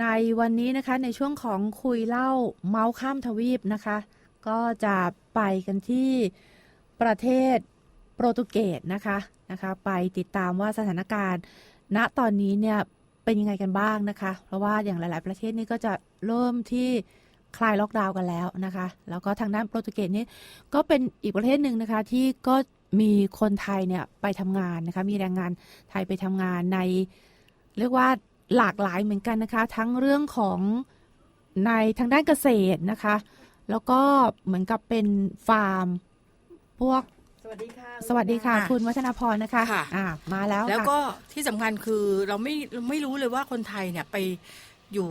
ในวันนี้นะคะในช่วงของคุยเล่าเมาส์ข้ามทวีปนะคะ ก็จะไปกันที่ประเทศโปรตุเกสนะคะนะคะ ไปติดตามว่าสถานการณ์ ณตอนนี้เนี่ยเป็นยังไงกันบ้างนะคะ เพราะว่าอย่างหลาย ๆ ประเทศนี่ก็จะเริ่มที่คลายล็อกดาวน์กันแล้วนะคะ แล้วก็ทางด้านโปรตุเกสนี่ก็เป็นอีกประเทศหนึ่งนะคะที่ก็มีคนไทยเนี่ยไปทำงานนะคะ มีแรงงานไทยไปทำงานในเรียกว่า หลากหลายเหมือนกันนะคะ ทั้งเรื่องของในทางด้านเกษตรนะคะ แล้วก็เหมือนกับเป็นฟาร์ม พวกสวัสดีค่ะ สวัสดีค่ะค่ะคุณวัฒนาพรนะคะค่ะ อ่ามาแล้วแล้วค่ะก็ที่สำคัญคือเราไม่เราไม่รู้เลยว่าคนไทยเนี่ยไปอยู่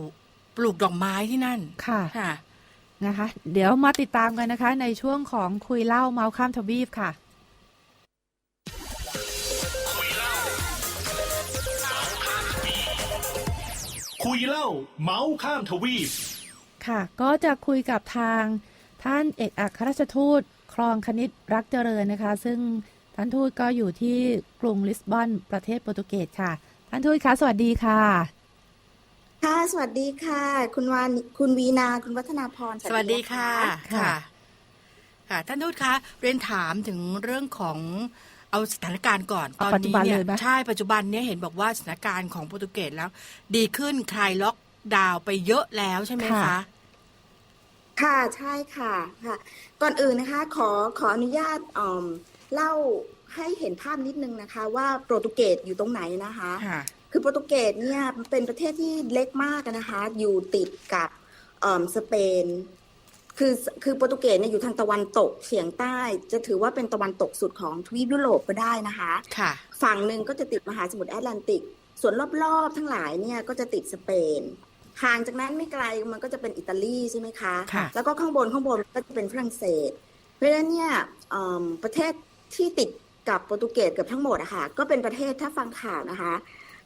ปลูกดอกไม้ที่นั่นค่ะ ค่ะ นะคะ เดี๋ยวมาติดตามกันนะคะ ในช่วงของคุยเล่าเมาส์ข้ามทวีปค่ะ คุยเล่า เมาส์ข้ามทวีป ค่ะ ก็จะคุยกับทางท่านเอกอัครราชทูตครองคณิตรักเจริญนะคะ ซึ่งท่านทูตก็อยู่ที่กรุงลิสบอนประเทศโปรตุเกสค่ะ ท่านทูตคะสวัสดีค่ะค่ะ สวัสดีค่ะ คุณวานคุณวีนาคุณวัฒนาพรสวัสดีค่ะนค่ะค่ะ ค่ะ ท่านทูตคะเรียนถามถึงเรื่องของ เอาสถานการณ์ก่อนตเอาอนปัจจุนี้บันเนี่เลยยไหมใช่ปัจจุบันเนี่ยเห็นบอกว่าสถานการณ์ของโปรตุเกสแล้ว ดีขึ้นคลายล็อกดาวน์ไปเยอะแล้วใช่ไหมค่ะคะค่ะใช่ค่ะค่ะ ก่อนอื่นนะคะขอขออนุญาตอ่อมเล่าให้เห็นภาพนิดนึงนะคะ ว่าโปรตุเกสอยู่ตรงไหนนะคะค่ะคือโปรตุเกสเนี่ยเป็นประเทศที่เล็กมากนะคะ อยู่ติดกับเอ่อสเปน คือคือโปรตุเกสเนี่ยอยู่ทางตะวันตกเฉียงใต้ จะถือว่าเป็นตะวันตกสุดของทวีปยุโรปก็ได้นะคะค่ะฝั่งหนึ่งก็จะติดมหาสมุทรแอตแลนติก ส่วนรอบๆทั้งหลายเนี่ยก็จะติดสเปนห่างจากนั้นไม่ไกลมันก็จะเป็นอิตาลีใช่ไหมคะค่ะแล้วก็ข้างบนข้างบนก็จะเป็นฝรั่งเศส เพราะฉะนั้นเนี่ยเอิ่มประเทศที่ติดกับโปรตุเกสเกือบทั้งหมดอะค่ะก็เป็นประเทศถ้าฟังข่าวนะคะ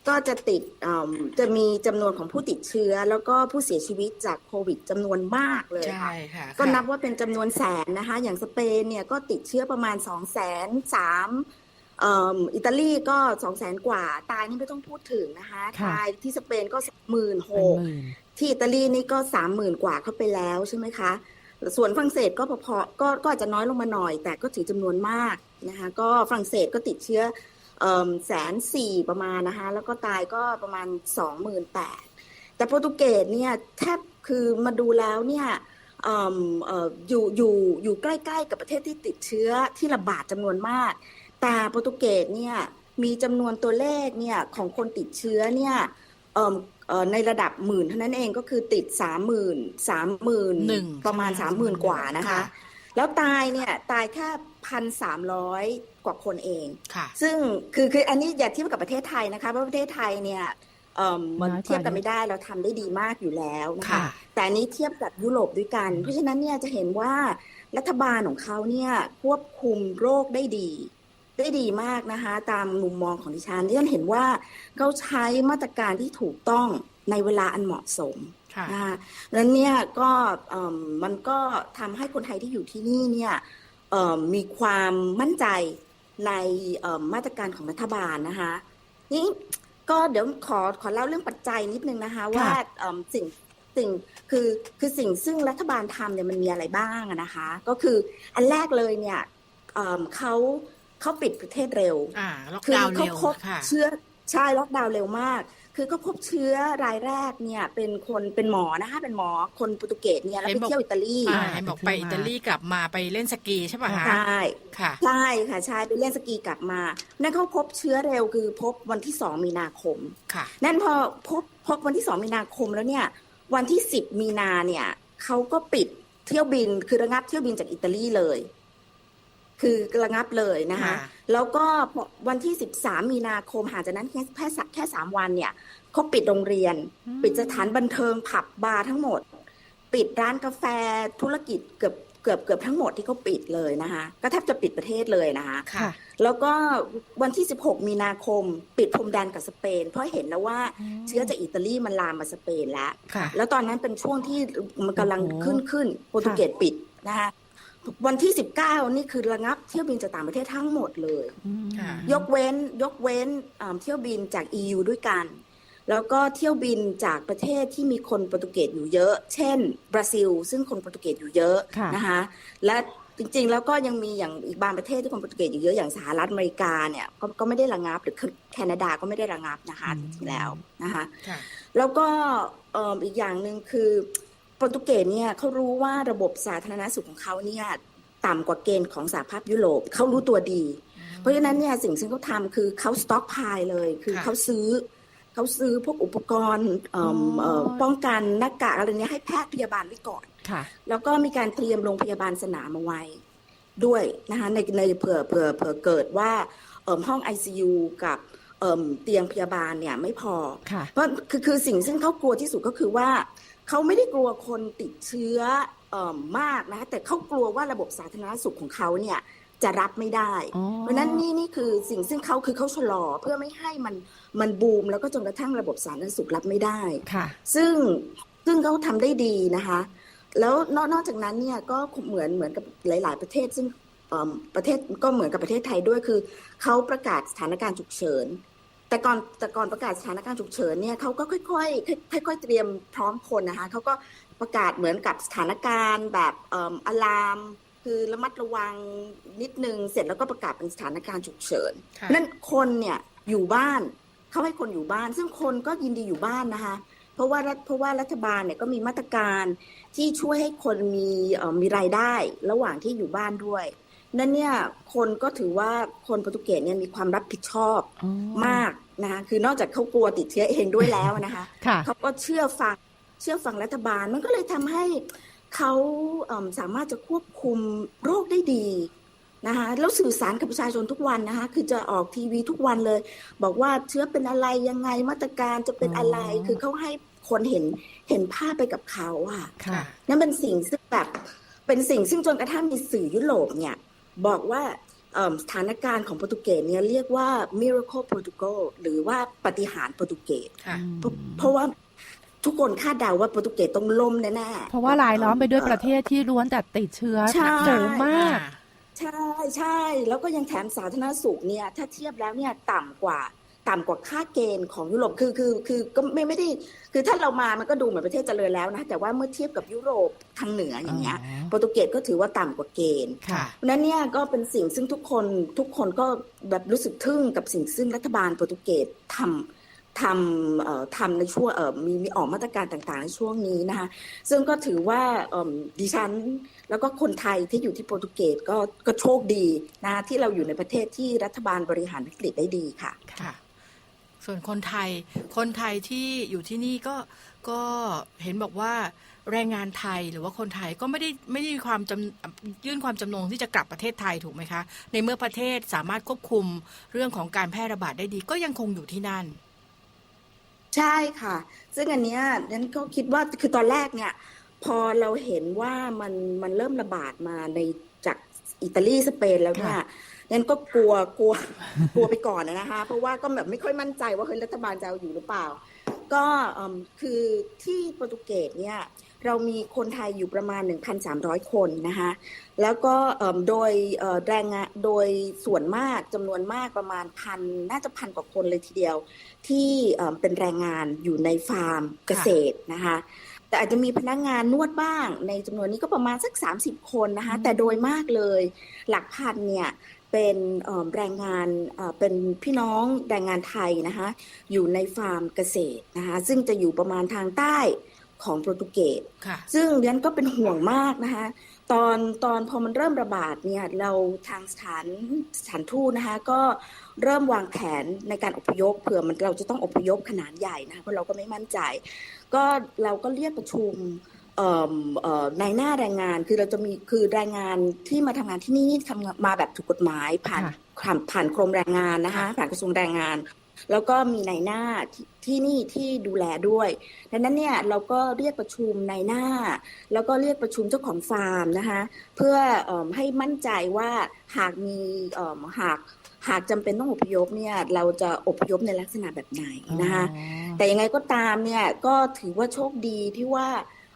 ก็จะติดเอิ่มจะมีจำนวนของผู้ติดเชื้อ แล้วก็ผู้เสียชีวิตจากโควิดจำนวนมากเลยใช่ค่ะค่ะก็นับว่าเป็นจำนวนแสนนะคะ อย่างสเปนเนี่ยก็ติดเชื้อประมาณ2องแสนสามอิตาลีก็2องแสนกว่า ตายนี่ไม่ต้องพูดถึงนะคะค่ะตายที่สเปนก็หมื่นหเป็นกหมื่นที่อิตาลีนี่ก็สามหมื่นกว่าเข้าไปแล้วใช่ไหมคะ ส่วนฝรั่งเศสก็พอๆก็ก็อาจจะน้อยลงมาหน่อย แต่ก็ถือจำนวนมากนะคะ ก็ฝรั่งเศสก็ติดเชื้อ แสนสี่ประมาณนะคะ แล้วก็ตายก็ประมาณสองหมื่นแปดแต่โปรตุเกสเนี่ยแทบคือมาดูแล้วเนี่ยเอิ่มเอ่ออยู่อยู่อยู่ใกล้ๆกับประเทศที่ติดเชื้อที่ระบาดจำนวนมาก แต่โปรตุเกสเนี่ยมีจำนวนตัวเลขเนี่ยของคนติดเชื้อเนี่ยเอิ่มเอ่อในระดับหมื่นเท่านั้นเองก็คือติดสามหมื่นสามหมื่นหนึ่งประมาณใช่สามไหหมื่นกว่านะคะค่ะ แล้วตายเนี่ยตายแค่พันสามร้อยกว่าคนเองค่ะซึ่งคือคืออันนี้อย่าเทียบกับประเทศไทยนะคะเพราะประเทศไทยเนี่ยเอ่อมันน้อยกว่าเทียบกันไม่ได้เราทำได้ดีมากอยู่แล้วนะคะค่ะแต่อันนี้เทียบกับยุโรปด้วยกัน เพราะฉะนั้นเนี่ยจะเห็นว่ารัฐบาลของเขาเนี่ยควบคุมโรคได้ดี ได้ดีมากนะคะตามมุมมองของดิฉันที่ฉันเห็นว่าเขาใช้มาตรการที่ถูกต้องในเวลาอันเหมาะสม ค่ะนะคะแล้วเนี่ยก็เอิ่มมันก็ทำให้คนไทยที่อยู่ที่นี่เนี่ยเอิ่มมีความมั่นใจในเอิ่มมาตรการของรัฐบาลนะคะนี่ก็เดี๋ยวขอขอเล่าเรื่องปัจจัยนิดนึงนะคะว่าเอิ่มสิ่งสิ่งคือคือสิ่งซึ่งรัฐบาลทำเนี่ยมันมีอะไรบ้างอะนะคะ ก็คืออันแรกเลยเนี่ยเอิ่มเขาเขาปิดประเทศเร็วอ่าล็อกคือดาวน์เขาเร็วพบค่ะเชื้อใช่ล็อกดาวน์เร็วมาก คือเขาพบเชื้อรายแรกเนี่ย เป็นคนเป็นหมอนะคะเป็นหมอคนโปรตุเกสเนี่ยแล้วเห็ไปนบอกเที่ยวอิตาลีอ่าเห็นบอกไปอิตาลีกลับมาไปเล่นสกีใช่ป่ะคะใช่ค่ะใช่ค่ะใช่ไปเล่นสกีกลับมา นั่นเขาพบเชื้อเร็วคือพบวันที่สองมีนาคมค่ะ นั่นพอพบพบวันที่สองมีนาคมแล้วเนี่ย วันที่สิบมีนาเนี่ยเขาก็ปิดเที่ยวบินคือระงับเที่ยวบินจากอิตาลีเลย คือระงับเลยนะคะค่ะแล้วก็พอวันที่สิบสามมีนาคมห่างจากนั้นแค่แค่สักแค่สามวันเนี่ยเขาปิดโรงเรียนอืมปิดสถานบันเทิงผับบาร์ทั้งหมด ปิดร้านกาแฟธุรกิจเกือบเกือบเกือบทั้งหมดที่เขาปิดเลยนะคะก็แทบจะปิดประเทศเลยนะคะค่ะแล้วก็วันที่ 16 มีนาคม ปิดพรมแดนกับสเปน เพราะเห็นแล้วว่าเชื้อจากอิตาลีมันลามมาสเปนแล้วค่ะแล้วตอนนั้นเป็นช่วงที่มันกำลังโอ้โหขึ้นขึ้นโปรตุเกสปิดนะคะ วันที่ 19 นี่คือระงับเที่ยวบินจากต่างประเทศทั้งหมดเลยอืมค่ะ ยกเว้นยกเว้นอ่าเที่ยวบินจาก EU ด้วยกัน แล้วก็เที่ยวบินจากประเทศที่มีคนโปรตุเกสอยู่เยอะ เช่น บราซิล ซึ่งคนโปรตุเกสอยู่เยอะค่ะ นะคะและจริงๆ แล้วก็ยังมีอย่างอีกบางประเทศที่คนโปรตุเกสอยู่เยอะอย่างสหรัฐอเมริกาเนี่ยก็ก็ไม่ได้ระงับหรือแคนาดาก็ไม่ได้ระงับนะคะอืจมริงๆแล้วนะคะ ค่ะ แล้วก็เอิ่มอีกอย่างหนึ่งคือ โปรตุเกสเนี่ยเขารู้ว่าระบบสาธารณสุขของเขาเนี่ยต่ำกว่าเกณฑ์ของสหภาพยุโรปเขารู้ตัวดี เพราะฉะนั้นเนี่ยสิ่งที่เขาทำคือเขาสต็อกพายเลย คือค่ะเขาซื้อเขาซื้อพวกอุปกรณ์เอิ่มอ๋อเอ่อป้องกันหน้ากากอะไรเนี้ยให้แพทย์พยาบาลไว้ก่อนค่ะแล้วก็มีการเตรียมโรงพยาบาลสนามมาไว้ด้วยนะคะในในเผื่อเผื่อเผื่อเกิดว่าเอิ่มห้อง ICU กับเอิ่มเตียงพยาบาลเนี่ยไม่พอค่ะเพราะคือคือสิ่งซึ่งเขากลัวที่สุดก็คือว่า เขาไม่ได้กลัวคนติดเชื้อเอ่อมากนะแต่เขากลัวว่าระบบสาธารณสุขของเขาเนี่ยจะรับไม่ได้อ๋อเพราะฉะนั้นนี่นี่คือสิ่งซึ่งเขาคือเขาชะลอเพื่อไม่ให้มันมันบูม แล้วก็จนกระทั่งระบบสาธารณสุขรับไม่ได้ค่ะ ซึ่งซึ่งเขาทำได้ดีนะคะ แล้วนอกนอกจากนั้นเนี่ยก็เหมือนเหมือนกับหลาย ๆ ประเทศซึ่งเอิ่มประเทศก็เหมือนกับประเทศไทยด้วยคือเขาประกาศสถานการณ์ฉุกเฉิน แต่ก่อนแต่ก่อนประกาศสถานการณ์ฉุกเฉินเนี่ยเขาก็ค่อยๆค่อยๆเตรียมพร้อมคนนะคะเขาก็ประกาศเหมือนกับสถานการณ์แบบเอ่ออะลาม คือระมัดระวังนิดนึง เสร็จแล้วก็ประกาศเป็นสถานการณ์ฉุกเฉินค่ะนั่นคนเนี่ยอยู่บ้านเขาให้คนอยู่บ้าน ซึ่งคนก็ยินดีอยู่บ้านนะคะเพราะว่ารัฐเพราะว่ารัฐบาลเนี่ยก็มีมาตรการที่ช่วยให้คนมีเอ่อมีรายได้ระหว่างที่อยู่บ้านด้วย นั่นเนี่ยคนก็ถือว่าคนโปรตุเกสเนี่ยมีความรับผิดชอบอ๋อมากนะคะคือนอกจากเขากลัวติดเชื้อเองด้วยแล้วนะคะค่ะเขาก็เชื่อฟังเชื่อฟังรัฐบาลมันก็เลยทำให้เขาเอิ่มสามารถจะควบคุมโรคได้ดีนะคะแล้วสื่อสารกับประชาชนทุกวันนะคะคือจะออกทีวีทุกวันเลย บอกว่าเชื้อเป็นอะไรยังไงมาตรการจะเป็นอะไรอ๋อคือเขาให้คนเห็นเห็นภาพไปกับเขาอะค่ะนั่นเป็นสิ่งซึ่งแบบเป็นสิ่งซึ่งจนกระทั่งมีสื่อยุโรปเนี่ย บอกว่าเอิ่มสถานการณ์ของโปรตุเกสเนี่ยเรียกว่า miracle Portugal หรือว่าปาฏิหาริย์โปรตุเกสค่ะเพราะเพราะว่าทุกคนคาดเดาว่าโปรตุเกสต้องล่มแน่ๆเพราะว่าลายล้อมไปด้วยประเทศที่ล้วนแต่ติดเชื้อใช่สูงมาก ใช่ใช่แล้วก็ยังแถมสาธารณสุขเนี่ย ถ้าเทียบแล้วเนี่ยต่ำกว่า ต่ำกว่าค่าเกณฑ์ของยุโรปคือคือคือก็ไม่ไม่ได้คือถ้าเรามามันก็ดูเหมือนประเทศเจริญแล้วนะ แต่ว่าเมื่อเทียบกับยุโรปทางเหนืออย่างเงี้ยอ๋อโปรตุเกสก็ถือว่าต่ำกว่าเกณฑ์ค่ะเพราะฉะนั้นเนี่ยก็เป็นสิ่งซึ่งทุกคนทุกคนก็แบบรู้สึกทึ่งกับสิ่งซึ่งรัฐบาลโปรตุเกสทำทำเอ่อทำในช่วงเอ่อมีมีออกมาตรการต่างๆ ในช่วงนี้นะคะซึ่งก็ถือว่าเอิ่มดิฉัน แล้วก็คนไทยที่อยู่ที่โปรตุเกสก็ก็โชคดีนะที่เราอยู่ในประเทศที่รัฐบาลบริหารวิกฤตได้ดีค่ะค่ะ ส่วนคนไทย คนไทยที่อยู่ที่นี่ก็ก็เห็นบอกว่าแรงงานไทยหรือว่าคนไทยก็ไม่ได้ไม่ได้มีความจำยื่นความจำนงที่จะกลับประเทศไทยถูกไหมคะ ในเมื่อประเทศสามารถควบคุมเรื่องของการแพร่ระบาดได้ดี ก็ยังคงอยู่ที่นั่น ใช่ค่ะ ซึ่งอันเนี้ยนั้นก็คิดว่าคือตอนแรกเนี่ย พอเราเห็นว่ามันมันเริ่มระบาดมาในจากอิตาลีสเปนแล้วเนี่ย นั้นก็กลัวกลัวกลัวไปก่อนนะคะ เพราะว่าก็แบบไม่ค่อยมั่นใจว่าเฮ้ยรัฐบาลจะเอาอยู่หรือเปล่า ก็เอิ่มคือที่โปรตุเกสเนี่ยเรามีคนไทยอยู่ประมาณ 1,300 คนนะคะแล้วก็เอิ่มโดยเอ่อแรงงานโดยส่วนมากจำนวนมากประมาณพันน่าจะพันกว่าคนเลยทีเดียว ที่เอ่อเป็นแรงงานอยู่ในฟาร์มเกษตรนะคะแต่อาจจะมีพนักงานนวดบ้าง ในจำนวนนี้ก็ประมาณสัก 30 คนนะคะแต่โดยมากเลยหลักพันเนี่ย เป็นเอ่อแรงงานเอ่อเป็นพี่น้องแรงงานไทยนะคะอยู่ในฟาร์มเกษตรนะคะซึ่งจะอยู่ประมาณทางใต้ของโปรตุเกสค่ะซึ่งดิฉันก็เป็นห่วงมากนะคะตอนตอนพอมันเริ่มระบาดเนี่ยเราทางสถานสถานทูตนะคะก็เริ่มวางแผนในการอพยพเผื่อมันเราจะต้องอพยพขนาดใหญ่นะคะเพราะเราก็ไม่มั่นใจ ก็เราก็เรียกประชุม เอ่อเอ่อในหน้าแรงงานคือเราจะมีคือแรงงานที่มาทำงานที่นี่ทำงานมาแบบถูกกฎหมายผ่านค่ะผ่านผ่านกรมแรงงานนะคะค่ะผ่านกระทรวงแรงงาน แล้วก็มีในหน้าที่ที่นี่ที่ดูแลด้วย ดังนั้นเนี่ยเราก็เรียกประชุมในหน้า แล้วก็เรียกประชุมเจ้าของฟาร์มนะคะเพื่อเอมให้มั่นใจว่าหากมีเอิ่มหากหากจำเป็นต้องอพยพเนี่ยเราจะอพยพในลักษณะแบบไหนนะคะอ๋อแต่ยังไงก็ตามเนี่ยก็ถือว่าโชคดีที่ว่า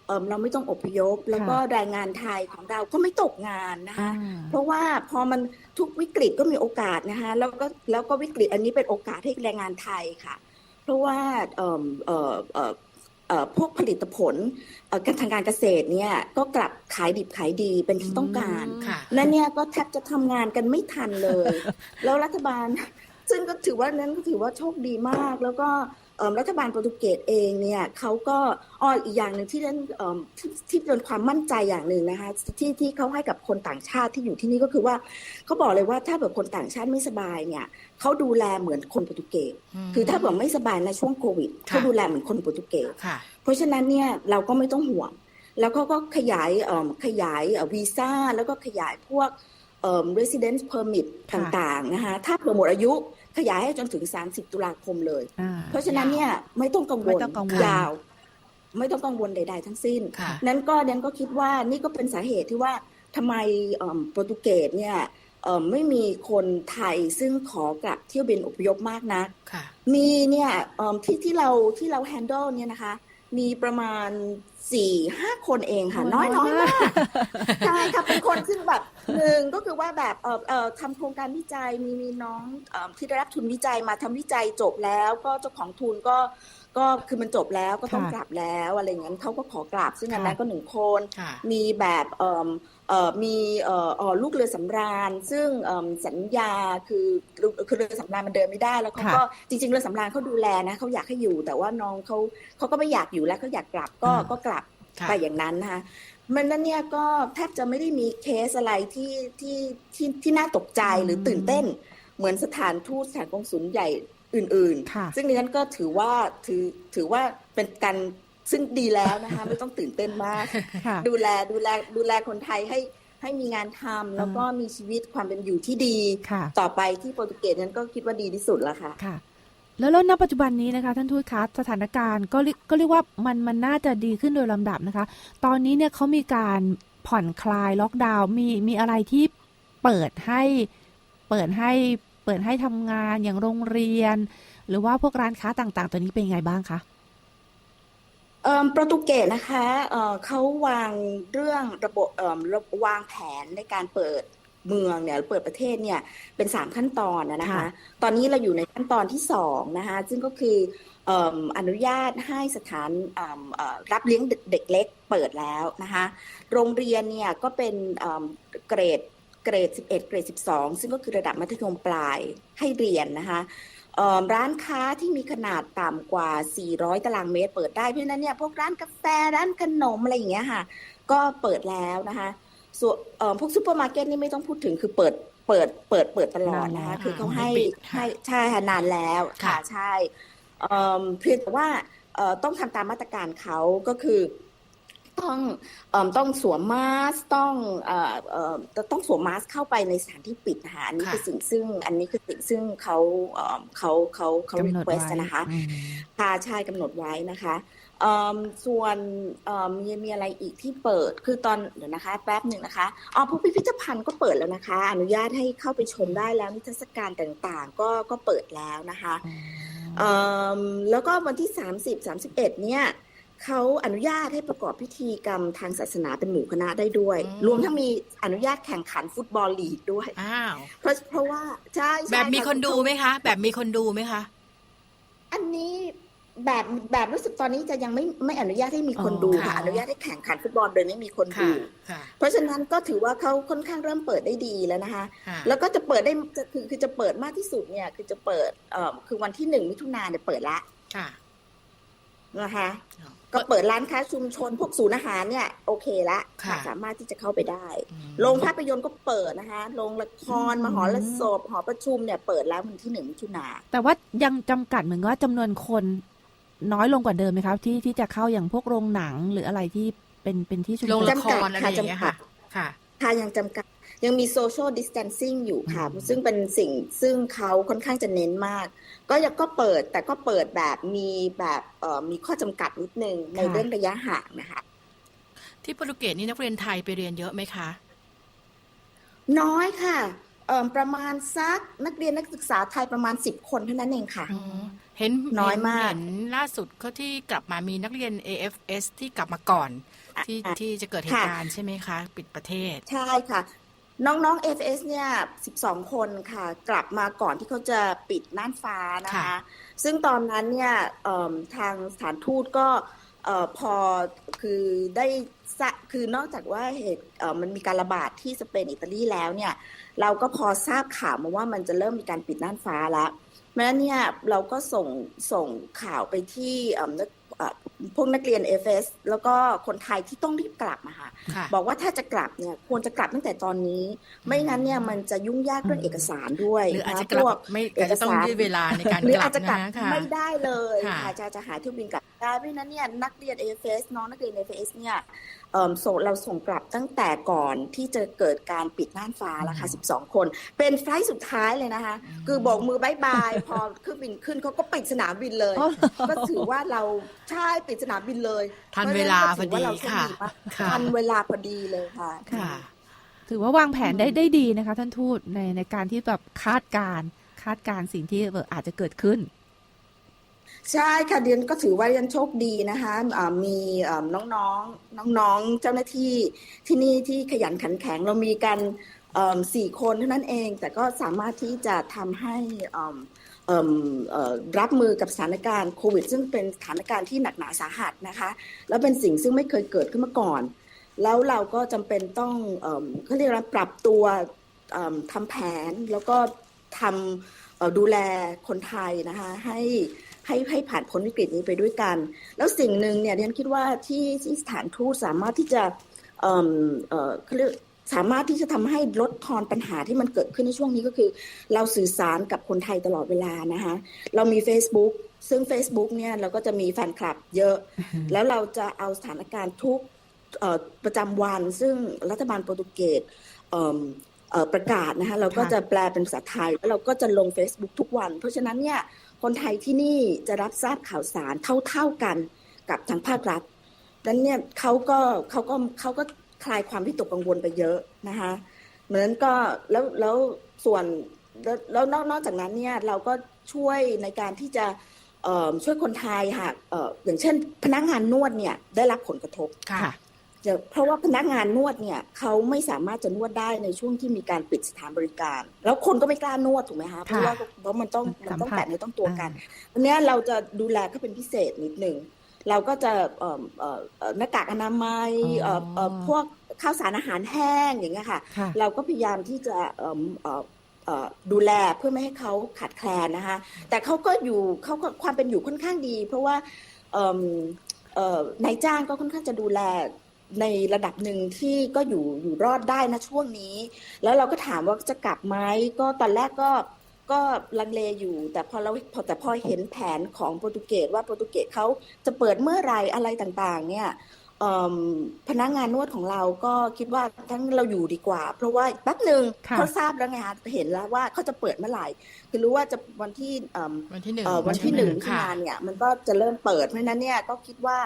เอิ่มเราไม่ต้องอพยพ แล้วก็แรงงานไทยของเราก็ไม่ตกงานนะคะอ่าเพราะว่าพอมันทุกวิกฤตก็มีโอกาสนะคะแล้วก็แล้วก็วิกฤตอันนี้เป็นโอกาสให้แรงงานไทยค่ะ เพราะว่าเอ่อเอ่อเอ่อเอ่อพวกผลิตผลเอ่อการทางการเกษตรเนี่ยก็กลับขายดิบขายดีเป็นที่ต้องการค่ะนั่นเนี่ยก็แทบจะทำงานกันไม่ทันเลย แล้วรัฐบาลซึ่งก็ถือว่านั้นก็ถือว่าโชคดีมากแล้วก็เอิ่ม รัฐบาลโปรตุเกสเองเนี่ยเขาก็อ้ออีกอย่างหนึ่งที่นั้นเอิ่มที่ที่เป็นความมั่นใจอย่างหนึ่งนะคะที่ที่เขาให้กับคนต่างชาติที่อยู่ที่นี่ก็คือว่าเขาบอกเลยว่าถ้าแบบคนต่างชาติไม่สบายเนี่ยเขาดูแลเหมือนคนโปรตุเกสมคือถ้าแบบไม่สบายในช่วงโควิดค่ะเขาดูแลเหมือนคนโปรตุเกสค่ะเพราะฉะนั้นเนี่ยเราก็ไม่ต้องห่วง แล้วเขาก็ขยายเอิ่มขยายเอ่อวีซ่าแล้วก็ขยายพวกเอ่อ residence permit ค่ะต่างๆนะคะถ้าเผื่อหมดอายุ ขยายให้จนถึง 30 ตุลาคมเลยอ่าเพราะฉะนั้นเนี่ยไม่ต้องกังวไม่ลต้องกังวลยาว ไม่ต้องกังวลใด ๆ ทั้งสิ้นค่ะนั้นก็นั้นก็คิดว่านี่ก็เป็นสาเหตุที่ว่าทำไมเอิ่มโปรตุเกสเนี่ยเอิ่มไม่มีคนไทยซึ่งขอกลับเที่ยวบินอพยพมากนักค่ะมีเนี่ยเอิ่มที่ที่เราที่เรา handle เนี่ยนะคะ มีประมาณ สี่ห้าคนเองค่ะ น้อยน้อยมากใช่ค่ะเป็นคนซึ่งแบบหนึ่งก็คือว่าแบบเออเออทำโครงการวิจัยมีมีน้องเออที่ได้รับทุนวิจัยมาทำวิจัยจบแล้ว ก็เจ้าของทุนก็ก็คือมันจบแล้วก็ต้องค่ะกลับแล้วอะไรอย่างนั้นเขาก็ขอกลับซึ่งอันนั้นค่ะก็หนึ่งคนค่ะมีแบบเอ่อเอ่อ มีเอ่อเอ่อลูกเรือสำราญ ซึ่งเอิ่มสัญญาคือคือเรือสำราญมันเดินไม่ได้ แล้วเขาค่ะก็จริง ๆ เรือสำราญเขาดูแลนะเขาอยากให้อยู่ แต่ว่าน้องเขาเขาก็ไม่อยากอยู่แล้วเขาอยากกลับก็อ่าก็กลับค่ะไปอย่างนั้นนะคะมันนั้นเนี่ยก็แทบจะไม่ได้มีเคสอะไรที่ที่ที่ที่น่าตกใจหรือตื่นเต้น เหมือนสถานทูตสถานกงสุลใหญ่อื่นค่ะๆซึ่งดิฉันก็ถือว่าถือถือว่าเป็นการ ซึ่งดีแล้วนะคะ ไม่ต้องตื่นเต้นมาก ค่ะ ดูแลดูแลดูแลคนไทยให้ให้มีงานทำแล้วก็มีชีวิตความเป็นอยู่ที่ดี ค่ะ ต่อไปที่โปรตุเกสนั้นก็คิดว่าดีที่สุดแล้วค่ะ ค่ะ แล้วแล้วณปัจจุบันนี้นะคะ ท่านทูตคะสถานการณ์ก็เรียกก็เรียกว่ามันมันน่าจะดีขึ้นโดยลำดับนะคะ ตอนนี้เนี่ยเขามีการผ่อนคลายล็อกดาวน์มีมีอะไรที่เปิดให้เปิดให้เปิดให้ทำงานอย่างโรงเรียน หรือว่าพวกร้านค้าต่างๆตัวนี้เป็นยังไงบ้างคะ เอ่อโปรตุเกสนะคะเอ่อเขาวางเรื่องระบบเอ่อระวางแผนในการเปิดเมืองเนี่ยเปิดประเทศเนี่ยเป็นสามขั้นตอนนะนะคะ ค่ะ ตอนนี้เราอยู่ในขั้นตอนที่สองนะคะซึ่งก็คือเอิ่มอนุญาตให้สถานเอิ่มเอ่อรับเลี้ยงเด็กเล็กเปิดแล้วนะคะ โรงเรียนเนี่ยก็เป็นเอิ่มเกรดเกรด 11 เกรด 12 ซึ่งก็คือระดับมัธยมปลายให้เรียนนะคะเอ่อ ร้านค้าที่มีขนาดต่ำกว่า 400 ตารางเมตร เปิดได้ เพราะฉะนั้นเนี่ยพวกร้านกาแฟร้านขนมอะไรอย่างเงี้ยค่ะ ก็เปิดแล้วนะคะส่วนเอ่อพวกซูเปอร์มาร์เก็ตนี่ไม่ต้องพูดถึงคือเปิดเปิดเปิดเปิดตลอดนะคะนานแล้วคือเขาค่ะให้ไม่ปิดค่ะให้ใช่ค่ะนานแล้วค่ะค่ะใช่เอิ่มเพียงแต่ว่าเอ่อต้องทำตามมาตรการเขาก็คือ ต้องเอมต้องสวมมาสก์ต้องเอ่อเอ่อต้องสวมมาสก์เข้าไปในสถานที่ปิดนะคะอันนี้ค่ะคือสิ่งซึ่งอันนี้คือสิ่งซึ่งเขาเอิ่มเขาเขาเขากำหนด request ไว้นะคะอืมค่ะใช่กำหนดไว้นะคะเอิ่มส่วนเอิ่มมีมีอะไรอีกที่เปิดคือตอนเดี๋ยวนะคะ แป๊บหนึ่งนะคะอ๋อพวกพิพิธภัณฑ์ก็เปิดแล้วนะคะ อนุญาตให้เข้าไปชมได้แล้วนิทรรศการต่างๆ ก็ก็เปิดแล้วนะคะเอิ่มแล้วก็วันที่ 30 31เนี่ย เขาอนุญาตให้ประกอบพิธีกรรมทางศาสนาเป็นหมู่คณะได้ด้วยอืมรวมทั้งมีอนุญาตแข่งขันฟุตบอลลีกด้วยอ้าวเพราะเพราะว่าใช่ใช่แบบมีคนดูไหมเขาคะ แบบมีคนดูไหมคะ อันนี้แบบแบบรู้สึกตอนนี้จะยังไม่ไม่อนุญาตให้มีคนอ๋อดูค่ะค่ะ อนุญาตให้แข่งขันฟุตบอลโดยไม่มีคนดูค่ะค่ะเพราะฉะนั้นก็ถือว่าเขาค่อนข้างเริ่มเปิดได้ดีแล้วนะคะค่ะแล้วก็จะเปิดได้จะคือคือจะเปิดมากที่สุดเนี่ย คือจะเปิดเอ่อคือวันที่หนึ่งมิถุนาเนี่ยเปิดละค่ะ นะคะอ๋อก็เปิดร้านค้าชุมชนพวกศูนย์อาหารเนี่ยโอเคละค่ะสามารถที่จะเข้าไปได้อืมโรงภาพยนตร์ก็เปิดนะคะโรงละครอืมมหรสพหอประชุมเนี่ยเปิดแล้ววันที่หนึ่งมิถุนาแต่ว่ายังจำกัดเหมือนว่าจำนวนคนน้อยลงกว่าเดิมไหมครับที่ที่จะเข้าอย่างพวกโรงหนังหรืออะไรที่เป็นเป็นที่ชุมชโรงนละครอะไรอย่างเงี้ยค่ะ ค่ะถ้ายังจำกัด ยังมีโซเชียลดิส a ทนซิ่งอยู่ค่ะอืมซึ่งเป็นสิ่งซึ่งเขาค่อนข้างจะเน้นมาก ก็ยังก็เปิดแต่ก็เปิดแบบมีแบบเอ่อมีข้อจำกัดนิดนึงในเรื่องระยะห่างนะคะ ที่โปรตุเกสนี่นักเรียนไทยไปเรียนเยอะไหมคะ น้อยค่ะเอ่อประมาณสักนักเรียนนักศึกษาไทยประมาณสิบคนเท่านั้นเองค่ะอ๋อเห็นน้อยมากเห็นล่าสุดก็ที่กลับมามีนักเรียน AFS ที่กลับมาก่อน ที่อะที่จะเกิดเหตุการณ์ใช่ไหมคะ ปิดประเทศ ใช่ค่ะ น้องๆ FS เนี่ย 12 คนค่ะ กลับมาก่อนที่เขาจะปิดน่านฟ้านะคะค่ะซึ่งตอนนั้นเนี่ยเอิ่มทางสถานทูตก็เอ่อพอคือได้สะคือนอกจากว่าเหตุเอ่อมันมีการระบาดที่สเปนอิตาลีแล้วเนี่ย เราก็พอทราบข่าวมาว่ามันจะเริ่มมีการปิดน่านฟ้าแล้วเพราะฉะนั้นเนี่ยเราก็ส่งส่งข่าวไปที่เอิ่มนักเอ่อ พวกนักเรียน FS แล้วก็คนไทยที่ต้องรีบกลับมาค่ะค่ะ บอกว่าถ้าจะกลับเนี่ยควรจะกลับตั้งแต่ตอนนี้ ไม่งั้นเนี่ยมันจะยุ่งยากเรื่องเอกสารด้วยหรืออาจจะนกลัพวบไม่อาจจะต้องยืดเวลาในการหรือกลัอาบจจะกลับนะค่ะไม่ได้เลยค่ะค่ะจะจะหาเที่ยวบินกลับไม่ได้เพราะฉะนั้นเนี่ยนักเรียน AFS น้องนักเรียน AFS เนี่ยเอิ่ม ส่งเราส่งกลับตั้งแต่ก่อนที่จะเกิดการปิดน่านฟ้าแล้วค่ะ 12 คน เป็นไฟลท์สุดท้ายเลยนะคะ คือโบอกมือบายบาย พอเครื่องบินขึ้นเขาก็ปิดสนามบินเลยอ๋อก็ถือว่าเราใช่ปิดสนามบินเลยทันเวลาพอดีเพราะฉะนั้นก็ถือว่าเราโชค่ะดีมากค่ะทันเวลาพอดีเลยค่ะค่ะ ถือว่าวางแผนได้ได้ดีนะคะ ท่านทูตในในการที่แบบคาดการณ์คาดการณ์สิ่งที่เอ่ออาจจะเกิดขึ้น ใช่ค่ะเดียนก็ถือว่าเดียนโชคดีนะคะอ่ามีน้องๆน้องๆเจ้าหน้าที่ที่นี่ที่ขยันขันแข็งเรามีกันสี่คนเท่านั้นเอง แต่ก็สามารถที่จะทำให้รับมือกับสถานการณ์โควิด ซึ่งเป็นสถานการณ์ที่หนักหนาสาหัสนะคะ แล้วเป็นสิ่งซึ่งไม่เคยเกิดขึ้นมาก่อน แล้วเราก็จำเป็นต้องเขาเรียกว่าปรับตัวทำแผนแล้วก็ทำดูแลคนไทยนะคะให้ ให้ให้ผ่านพ้นวิกฤตนี้ไปด้วยกัน แล้วสิ่งหนึ่งเนี่ยดิฉันคิดว่าที่ที่สถานทูตสามารถที่จะเอิ่มเอ่อเขาเรียกสามารถที่จะทำให้ลดทอนปัญหาที่มันเกิดขึ้นในช่วงนี้ก็คือ เราสื่อสารกับคนไทยตลอดเวลานะคะเรามี Facebook ซึ่ง Facebook เนี่ยเราก็จะมีแฟนคลับเยอะ แล้วเราจะเอาสถานการณ์ทุกเอ่อประจำวัน ซึ่งรัฐบาลโปรตุเกสเอิ่มเอ่อประกาศนะคะเราก็ค่ะจะแปลเป็นภาษาไทย แล้วเราก็จะลง Facebook ทุกวัน เพราะฉะนั้นเนี่ย คนไทยที่นี่จะรับทราบข่าวสารเท่า ๆกันกับทางภาครัฐดังนั้นเนี่ยเขาก็เขาก็เขาก็คลายความที่ตกกังวลไปเยอะนะคะเหมือนก็แล้วแล้วส่วนแล้วนอกนอกจากนั้นเนี่ยเราก็ช่วยในการที่จะช่วยคนไทยค่ะอย่างเช่นพนักงานนวดเนี่ยได้รับผลกระทบค่ะ เพราะว่าพนักงานนวดเนี่ยเขาไม่สามารถจะนวดได้ในช่วงที่มีการปิดสถานบริการ แล้วคนก็ไม่กล้านวดถูกไหมคะเพราะว่าเพราะมันต้องมันต้องสัมผัสแตะเนื้อต้องตัวกันอันเนี้ยเราจะดูแลก็เป็นพิเศษนิดหนึ่งเราก็จะเอ่อเอ่อเอ่อหน้ากากอนามัยเอ่อเอ่อพวกข้าวสารอาหารแห้งอย่างเงี้ยค่ะค่ะเราก็พยายามที่จะเอิ่มเอ่อเอ่อดูแลเพื่อไม่ให้เขาขาดแคลนนะคะแต่เขาก็อยู่เขาก็ความเป็นอยู่ค่อนข้างดี เพราะว่าเอิ่มเอ่อนายจ้างก็ค่อนข้างจะดูแล ในระดับหนึ่งที่ก็อยู่อยู่รอดได้นะช่วงนี้ แล้วเราก็ถามว่าจะกลับไหมก็ตอนแรกก็ก็ลังเลอยู่ แต่พอเราพอแต่พอเห็นแผนของโปรตุเกสว่าโปรตุเกสเขาจะเปิดเมื่อไหรอะไรต่างๆ เนี่ยเอิ่มพนักงานนวดของเราก็คิดว่าทั้งเราอยู่ดีกว่า เพราะว่าแป๊บหนึ่งค่ะเขาทราบแล้วไงคะเห็นแล้วว่าเขาจะเปิดเมื่อไหร่ คือรู้ว่าจะวันที่เอิ่มวันที่หนึ่งเอ่อวันที่หนึ่งที่ค่ะมาเนี่ย มันก็จะเริ่มเปิดเพราะฉะนั้นเนี่ยก็คิดว่า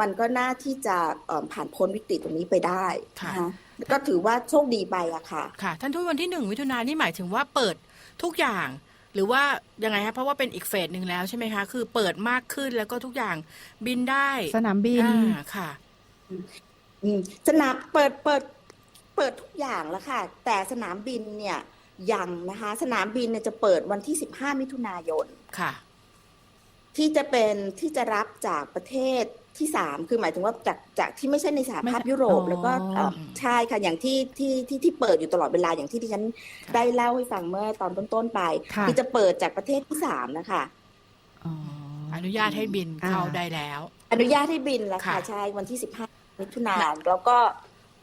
มันก็น่าที่จะเอิ่มผ่านพ้นวิกฤตตรงนี้ไปได้ค่ะนะคะก็ถือว่าโชคดีไปอะค่ะ ค่ะ ท่านทูตวันที่หนึ่งมิถุนายนนี่หมายถึงว่าเปิดทุกอย่าง หรือว่ายังไงคะเพราะว่าเป็นอีกเฟสหนึ่งแล้วใช่ไหมคะ คือเปิดมากขึ้นแล้วก็ทุกอย่างบินได้สนามบินอ่าค่ะอืมสนามเปิดเปิดเปิดทุกอย่างแล้วค่ะ แต่สนามบินเนี่ยยังนะคะ สนามบินเนี่ยจะเปิดวันที่15มิถุนายนค่ะ ที่จะเป็นที่จะรับจากประเทศ ที่สามคือหมายถึงว่าจากจากที่ไม่ใช่ในสหภาพไม่ยุโรปอ๋อแล้วก็เอ่อใช่ค่ะอย่างที่ที่ที่ที่เปิดอยู่ตลอดเวลาอย่างที่ที่ฉันค่ะได้เล่าให้ฟังเมื่อตอนต้นๆไปค่ะอจะเปิดจากประเทศที่สามนะคะอ๋ออนุญาตให้บินเข้าอ่าได้แล้ว อนุญาตให้บินแล้วค่ะค่ะใช่วันที่สิบห้ามิถุนายนแล้วก็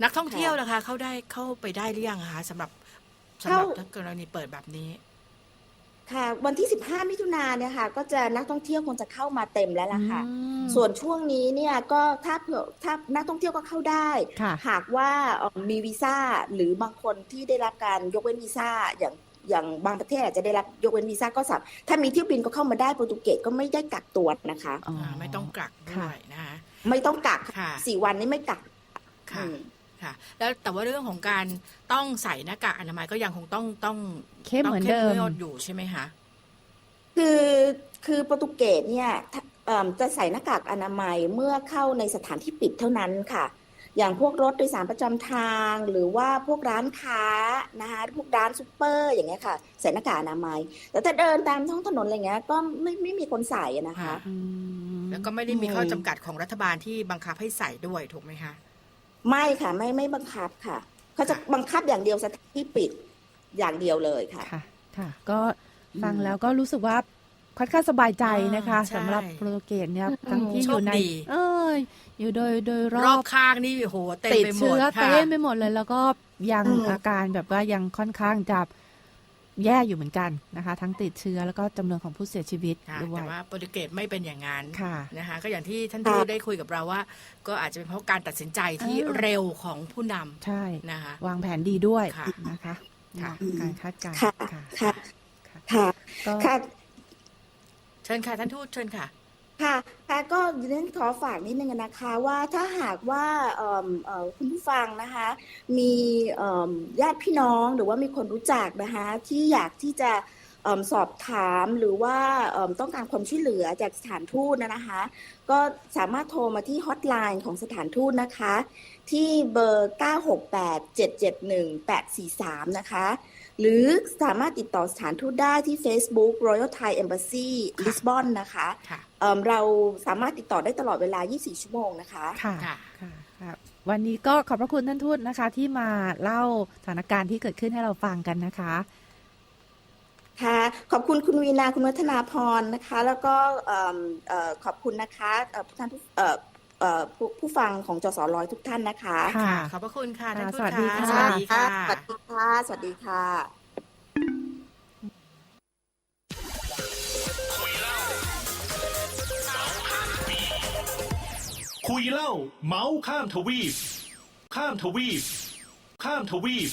นักท่องเที่ยวค่ะนะคะ เข้าได้เข้าไปได้หรือยังคะสำหรับสำหเข้ารับกรณีเปิดแบบนี้ ค่ะ วันที่สิบห้ามิถุนายนเนี่ยค่ะ ก็จะนักท่องเที่ยวคงจะเข้ามาเต็มแล้วล่ะค่ะ อืม ส่วนช่วงนี้เนี่ยก็ถ้าเผื่อถ้านักท่องเที่ยวก็เข้าได้ ค่ะ หากว่าเอ่อมีวีซ่าหรือบางคนที่ได้รับการยกเว้นวีซ่าอย่างอย่างบางประเทศอาจจะได้รับยกเว้นวีซ่าก็สามถ้ามีเที่ยวบินก็เข้ามาได้โปรตุเกสก็ไม่ได้กักตัวนะคะอ๋อาไม่ต้องกักด้วยนะคะ ไม่ต้องกักค่ะ สี่วันนี้ไม่กักค่ะ อืม ค่ะ แล้วแต่ว่าเรื่องของการต้องใส่หน้ากากอนามัยก็ยังคงต้องต้องเข้มเหมือนต้งเดิมงวดอยู่ใช่ไหมคะคือคือโปรตุเกสเนี่ยถ้าเอิ่มจะใส่หน้ากากอนามัยเมื่อเข้าในสถานที่ปิดเท่านั้นค่ะ อย่างพวกรถโดยสารประจำทาง หรือว่าพวกร้านค้านะคะพวกร้านซูเปอร์อย่างเงี้ยค่ะ ใส่หน้ากากอนามัย แต่ถ้าเดินตามท้องถนนอะไรเงี้ยก็ไม่ไม่มีคนใส่อะนะคะค่ะอืมแล้วก็ไม่ได้มีข้อจำกัดของรัฐบาลที่บังคับให้ใส่ด้วยถูกไหมคะ ไม่ค่ะ ไม่ไม่บังคับค่ะเขาจะบังคับอย่างเดียวสถานที่ปิดอย่างเดียวเลยค่ะ ค่ะ ค่ะ ก็ฟังอืมแล้วก็รู้สึกว่าค่อนข้างสบายใจนะคะอ่าใช่สำหรับโปรตุเกสเนี่ยอืมทั้งที่อยู่ในโชคดีเอออยู่โดยโดยรรออบบข้างนี่โอ้โหเต็มติดไปหมดเชื้อค่ะเต็มไปหมดเลย แล้วก็ยังอืมอาการแบบว่ายังค่อนข้างจะ แย่อยู่เหมือนกันนะคะ ทั้งติดเชื้อแล้วก็จำนวนของผู้เสียชีวิตค่ะด้วแต่ยว่าโปรตุเกสไม่เป็นอย่างนั้นค่ะนะคะก็อย่างที่ท่านทูตได้คุยกับเราว่า ก็อาจจะเป็นเพราะการตัดสินใจที่อ่า เร็วของผู้นำใช่นะคะ วางแผนดีด้วยค่ะ นะคะค่ะการคาดการณ์ค่ะ ค่ะ ค่ะ ค่ะค่ะก็ ค่ะ เชิญค่ะท่านทูตเชิญค่ะ ค่ะค่ะก็ดิฉันขอฝากนิดนึงนะคะว่าถ้าหากว่าคุณผู้ฟังนะคะมีญาติพี่น้องหรือว่ามีคนรู้จักนะคะที่อยากที่จะสอบถามหรือว่าต้องการความช่วยเหลือจากสถานทูตนะคะ ก็สามารถโทรมาที่ฮอตไลน์ของสถานทูตนะคะ ที่เบอร์ 968-771-843 นะคะ หรือสามารถติดต่อสถานทูตได้ที่ Facebook Royal Thai Embassy ค่ะ Lisbon นะคะค่ะเอิ่มเราสามารถติดต่อได้ตลอดเวลา 24 ชั่วโมงนะคะ ค่ะค่ะค่ะค่ะวันนี้ก็ขอบพระคุณท่านทูตนะคะ ที่มาเล่าสถานการณ์ที่เกิดขึ้นให้เราฟังกันนะคะ ค่ะ ขอบคุณคุณวีนาคุณวัฒนาพรนะคะ แล้วก็เอิ่มเอ่อขอบคุณนะคะเอ่อท่าน ผู้เอ่อเอ่อผู้ผู้ฟังของจสร้อยทุกท่านนะคะค่ะขอบพระคุณค่ะท่านทูตสวัสดีค่ะสวัสดีค่ะ สวัสดีค่ะ สวัสดีค่ะคุยเล่า เมาส์ข้ามทวีป ข้ามทวีป ข้ามทวีป